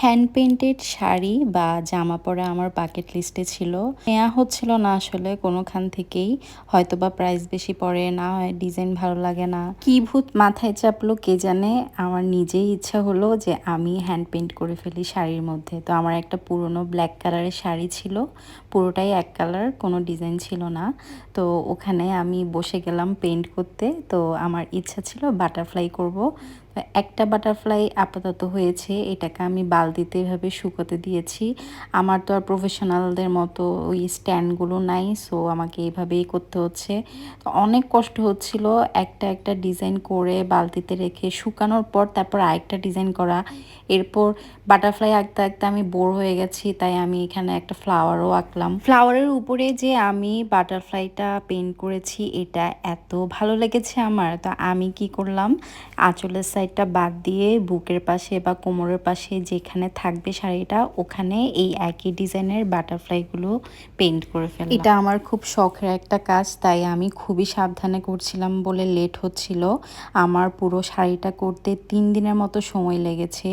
Hand painted sari বা জামা পরা আমার বাকেট লিস্টে ছিল। নেওয়া হচ্ছিল না আসলে, কোনোখান থেকেই। হয়তো বা প্রাইস বেশি পড়ে, না হয় ডিজাইন ভালো লাগে না। কি ভূত মাথায় চাপলো কে জানে? আমার নিজেই ইচ্ছা হলো যে আমি হ্যান্ড পেন্ট করে ফেলি শাড়ির মধ্যে। তো আমার একটা পুরনো ব্ল্যাক কালারের শাড়ি ছিল। পুরোটাই এক কালার কোনো ডিজাইন ছিল না। তো ওখানে আমি বসে গেলাম পেন্ট করতে। তো আমার ইচ্ছা ছিল বাটারফ্লাই করব। একটা বাটারফ্লাই আপাতত হয়েছে, এটাকে আমি বালতিতে এভাবে শুকোতে দিয়েছি। আমার তো আর প্রফেশনালদের মতো ওই স্ট্যান্ডগুলো নাই সো আমাকে এইভাবেই করতে হচ্ছে। তো অনেক কষ্ট হচ্ছিল একটা একটা ডিজাইন করে বালতিতে রেখে শুকানোর পর তারপর আরেকটা ডিজাইন করা। এরপর বাটারফ্লাই আঁকতে আঁকতে আমি বোর হয়ে গেছি, তাই আমি এখানে একটা ফ্লাওয়ারও আঁকলাম। ফ্লাওয়ারের উপরে যে আমি বাটারফ্লাইটা পেন্ট করেছি, এটা এত ভালো লেগেছে আমার। তো আমি কি করলাম? আঁচলের সাইডটা বাদ দিয়ে বুকের পাশে বা কোমরের পাশে যেখানে থাকবে শাড়িটা, ওখানে এই একই ডিজাইনের বাটারফ্লাইগুলো পেন্ট করে ফেললাম। এটা আমার খুব শখের একটা কাজ, তাই আমি খুবই সাবধানে করছিলাম বলে লেট হচ্ছিল। আমার পুরো শাড়িটা করতে তিন দিনের মতো সময় লেগেছে।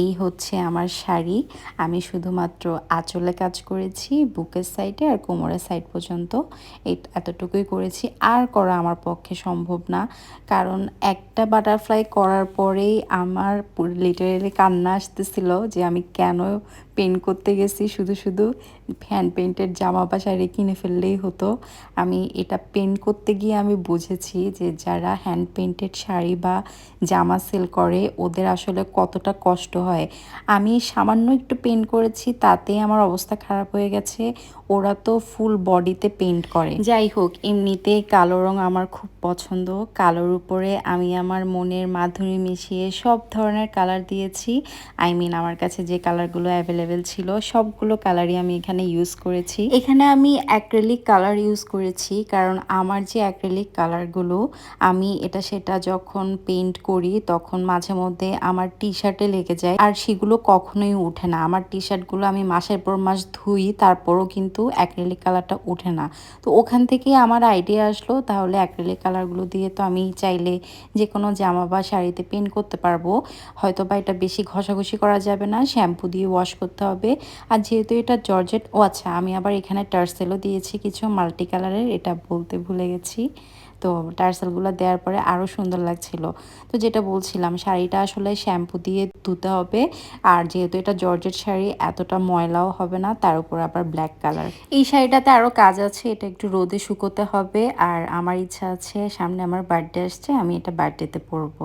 এই হচ্ছে আমার শাড়ি। আমি শুধুমাত্র আঁচলে কাজ করেছি, বুকের সাইডে আর কোমরের সাইড পর্যন্ত। এতটুকুই করেছি। আর করা আমার পক্ষে সম্ভব না। কারণ একটা বাটারফ্লাই করার পরেই আমার লিটারেলি কান্না আসতেছিল যে আমি কেন পেন্ট করতে গেছি? শুধু শুধু হ্যান্ড পেন্টের জামা বা শাড়ি কিনে ফেললেই হতো। আমি এটা পেন্ট করতে গিয়ে আমি বুঝেছি যে যারা হ্যান্ড পেন্টেড শাড়ি বা জামা সেল করে, ওদের আসলে কতটা কষ্ট হয়। আমি সামান্য একটু পেন্ট করেছি তাতে আমার অবস্থা খারাপ হয়ে গেছে। ওরা তো ফুল বডিতে পেন্ট করে। যাই হোক এমনিতে কালো রং আমার খুব পছন্দ। কালোর উপরে আমি আমার মনের মাধুরী মিশিয়ে সব ধরনের কালার দিয়েছি। আই মিন আমার কাছে যে কালারগুলো অ্যাভেলেবেল ছিল, সবগুলো কালারই আমি এখানে ইউজ করেছি। এখানে আমি অ্যাক্রেলিক কালার ইউজ করেছি, কারণ আমার যে অ্যাক্রেলিক কালারগুলো আমি এটা সেটা যখন পেন্ট করি, তখন মাঝে মধ্যে আমার টি শার্টে লেগে যায়, আর সেগুলো কখনোই উঠে না। আমার টি শার্টগুলো আমি মাসের পর মাস ধুই, তারপরও কিন্তু অ্যাক্রেলিক কালারটা উঠে না। তো ওখান থেকেই আমার আইডিয়া আসলো, তাহলে অ্যাক্রেলিক কালারগুলো দিয়ে তো আমি চাইলে যে কোনো জামা বা শাড়িতে পেন্ট করতে পারব। হয়তো বা এটা বেশি ঘষাঘষি করা যাবে না, শ্যাম্পু দিয়ে ওয়াশ করতে হবে। আর যেহেতু এটা জর্জেট, ও আচ্ছা আমি আবার এখানে টার্সেলও দিয়েছি কিছু মাল্টি কালারের এটা বলতে ভুলে গেছি। তো টার্সেলগুলো দেওয়ার পরে আরও সুন্দর লাগছিল। তো যেটা বলছিলাম, শাড়িটা আসলে শ্যাম্পু দিয়ে ধুতে হবে। আর যেহেতু এটা জর্জেট শাড়ি, এতটা ময়লাও হবে না, তার উপর আবার ব্ল্যাক কালার। এই শাড়িটাতে আরও কাজ আছে, এটা একটু রোদে শুকোতে হবে। আর আমার ইচ্ছা আছে, সামনে আমার বার্থডে আসছে, আমি এটা বার্থডেতে পরবো।